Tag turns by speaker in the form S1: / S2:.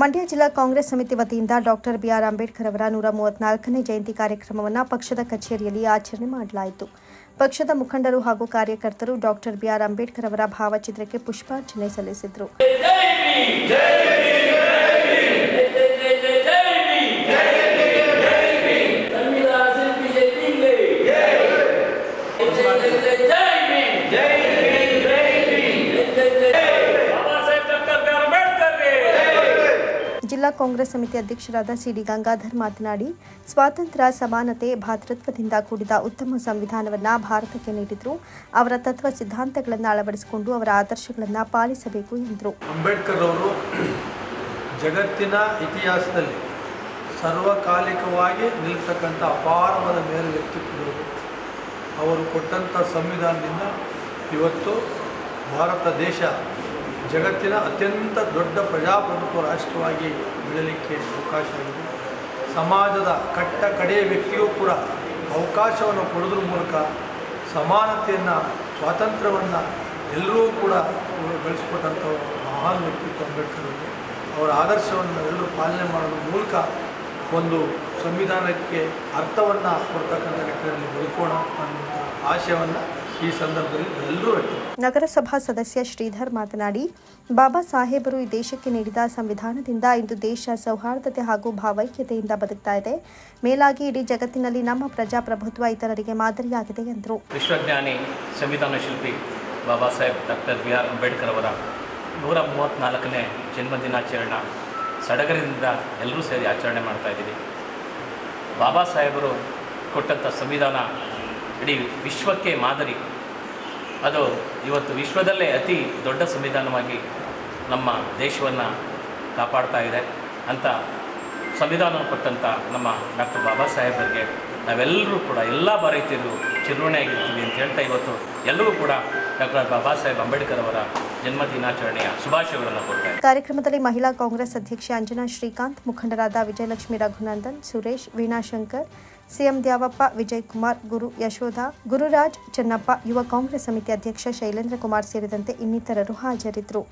S1: ಮಂಡ್ಯ ಜಿಲ್ಲಾ ಕಾಂಗ್ರೆಸ್ ಸಮಿತಿ ವತಿಯಿಂದ ಡಾಕ್ಟರ್ ಬಿಆರ್ ಅಂಬೇಡ್ಕರ್ ಅವರ ನೂರ ಮೂವತ್ನಾಲ್ಕನೇ ಜಯಂತಿ ಕಾರ್ಯಕ್ರಮವನ್ನು ಪಕ್ಷದ ಕಚೇರಿಯಲ್ಲಿ ಆಚರಣೆ ಮಾಡಲಾಯಿತು ಪಕ್ಷದ ಮುಖಂಡರು ಹಾಗೂ ಕಾರ್ಯಕರ್ತರು ಡಾಕ್ಟರ್ ಬಿಆರ್ ಅಂಬೇಡ್ಕರ್ ಅವರ ಭಾವಚಿತ್ರಕ್ಕೆ ಪುಷ್ಪಾರ್ಚನೆ ಸಲ್ಲಿಸಿದರು
S2: ಸಂವಿಧಾನ
S1: ಜಿಲ್ಲಾ ಕಾಂಗ್ರೆಸ್ ಸಮಿತಿ ಅಧ್ಯಕ್ಷರಾದ ಸಿಡಿ ಗಂಗಾಧರ್ ಮಾತನಾಡಿ, ಸ್ವಾತಂತ್ರ್ಯ, ಸಮಾನತೆ, ಭಾತೃತ್ವದಿಂದ ಕೂಡಿದ ಉತ್ತಮ ಸಂವಿಧಾನವನ್ನು ಭಾರತಕ್ಕೆ ನೀಡಿದ್ರು. ಅವರ ತತ್ವ ಸಿದ್ಧಾಂತಗಳನ್ನು ಅಳವಡಿಸಿಕೊಂಡು ಅವರ ಆದರ್ಶಗಳನ್ನು ಪಾಲಿಸಬೇಕು ಎಂದರು.
S3: ಅಂಬೇಡ್ಕರ್ ಅವರು ಜಗತ್ತಿನ ಇತಿಹಾಸದಲ್ಲಿ ಸರ್ವಕಾಲಿಕವಾಗಿ ನಿಲ್ತಕ್ಕಂಥ ಅಪಾರವಾದ ಮೇರು ವ್ಯಕ್ತಿತ್ವಗಳು ಅವರು ಕೊಟ್ಟಂಥ ಸಂವಿಧಾನದಿಂದ ಇವತ್ತು ಭಾರತ ದೇಶ ಜಗತ್ತಿನ ಅತ್ಯಂತ ದೊಡ್ಡ ಪ್ರಜಾಪ್ರಭುತ್ವ ರಾಷ್ಟ್ರವಾಗಿ ಬೆಳಲಿಕ್ಕೆ ಅವಕಾಶ ಆಗಿದೆ ಸಮಾಜದ ಕಟ್ಟ ಕಡೆಯ ವ್ಯಕ್ತಿಯೂ ಕೂಡ ಅವಕಾಶವನ್ನು ಕೊಡೋದ್ರ ಮೂಲಕ ಸಮಾನತೆಯನ್ನು, ಸ್ವಾತಂತ್ರ್ಯವನ್ನು ಎಲ್ಲರೂ ಕೂಡ ಬೆಳೆಸ್ಕೊಟ್ಟಂಥ ಮಹಾನ್ ವ್ಯಕ್ತಿತ್ವ ಅಂಬೇಡ್ಕರ್ ಅವರು. ಅವರ ಆದರ್ಶವನ್ನು ಎಲ್ಲರೂ ಪಾಲನೆ ಮಾಡೋದ್ರ ಮೂಲಕ ಒಂದು ಸಂವಿಧಾನಕ್ಕೆ ಅರ್ಥವನ್ನು ಕೊಡ್ತಕ್ಕಂಥ ನಿಟ್ಟಿನಲ್ಲಿ ಬದುಕೋಣ ಅನ್ನುವಂಥ ಆಶಯವನ್ನು ಈ ಸಂದರ್ಭದಲ್ಲಿ ಎಲ್ಲರೂ
S1: ನಗರಸಭಾ ಸದಸ್ಯ ಶ್ರೀಧರ್ ಮಾತನಾಡಿ ಬಾಬಾ ಸಾಹೇಬರು ಈ ದೇಶಕ್ಕೆ ನೀಡಿದ ಸಂವಿಧಾನದಿಂದ ಇಂದು ದೇಶ ಸೌಹಾರ್ದತೆ ಹಾಗೂ ಭಾವೈಕ್ಯತೆಯಿಂದ ಬದುಕ್ತಾ ಇದೆ. ಮೇಲಾಗಿ ಇಡೀ ಜಗತ್ತಿನಲ್ಲಿ ನಮ್ಮ ಪ್ರಜಾಪ್ರಭುತ್ವ ಇತರರಿಗೆ ಮಾದರಿಯಾಗಿದೆ ಎಂದರು.
S4: ವಿಶ್ವಜ್ಞಾನಿ ಸಂವಿಧಾನ ಶಿಲ್ಪಿ Baba Saheb doctor B R Ambedkar ಅವರ ನೂರ ಮೂವತ್ತ್ನಾಲ್ಕನೇ ಜನ್ಮದಿನಾಚರಣೆ ಸಡಗರದಿಂದ ಎಲ್ಲರೂ ಸೇರಿ ಆಚರಣೆ ಮಾಡ್ತಾ ಇದ್ದೀವಿ. ಬಾಬಾ ಸಾಹೇಬರು ಕೊಟ್ಟಂಥ ಸಂವಿಧಾನ ಇಡೀ ವಿಶ್ವಕ್ಕೆ ಮಾದರಿ. ಅದು ಇವತ್ತು ವಿಶ್ವದಲ್ಲೇ ಅತಿ ದೊಡ್ಡ ಸಂವಿಧಾನವಾಗಿ ನಮ್ಮ ದೇಶವನ್ನು ಕಾಪಾಡ್ತಾ ಇದೆ ಅಂತ ಸಂವಿಧಾನ ಕೊಟ್ಟಂಥ ನಮ್ಮ ಡಾಕ್ಟರ್ ಬಾಬಾ ಸಾಹೇಬರಿಗೆ ನಾವೆಲ್ಲರೂ ಕೂಡ ಎಲ್ಲ ಭಾರತೀಯರು ಚಿರುಣೆಯಾಗಿರ್ತೀವಿ ಅಂತ ಹೇಳ್ತಾ ಇವತ್ತು ಎಲ್ಲರೂ ಕೂಡ ಡಾಕ್ಟರ್ ಬಾಬಾ ಸಾಹೇಬ್ ಅಂಬೇಡ್ಕರ್ ಅವರ ಜನ್ಮ ದಿನಾಚರಣೆಯ ಶುಭಾಶಯಗಳನ್ನು ಕೊಡ್ತಾರೆ
S1: ಕಾರ್ಯಕ್ರಮದಲ್ಲಿ ಮಹಿಳಾ ಕಾಂಗ್ರೆಸ್ ಅಧ್ಯಕ್ಷೆ ಅಂಜನಾ ಶ್ರೀಕಾಂತ್, ಮುಖಂಡರಾದ ವಿಜಯಲಕ್ಷ್ಮಿ ರಘುನಂದನ್, ಸುರೇಶ್ ವೀಣಾಶಂಕರ್ ಸಿಎಂ ದ್ಯಾವಪ್ಪ, ವಿಜಯ್ ಕುಮಾರ್, ಗುರು ಯಶೋಧ, ಗುರುರಾಜ್ ಚೆನ್ನಪ್ಪ, ಯುವ ಕಾಂಗ್ರೆಸ್ ಸಮಿತಿ ಅಧ್ಯಕ್ಷ ಶೈಲೇಂದ್ರ ಕುಮಾರ್ ಸೇರಿದಂತೆ ಇನ್ನಿತರರು ಹಾಜರಿದ್ದರು.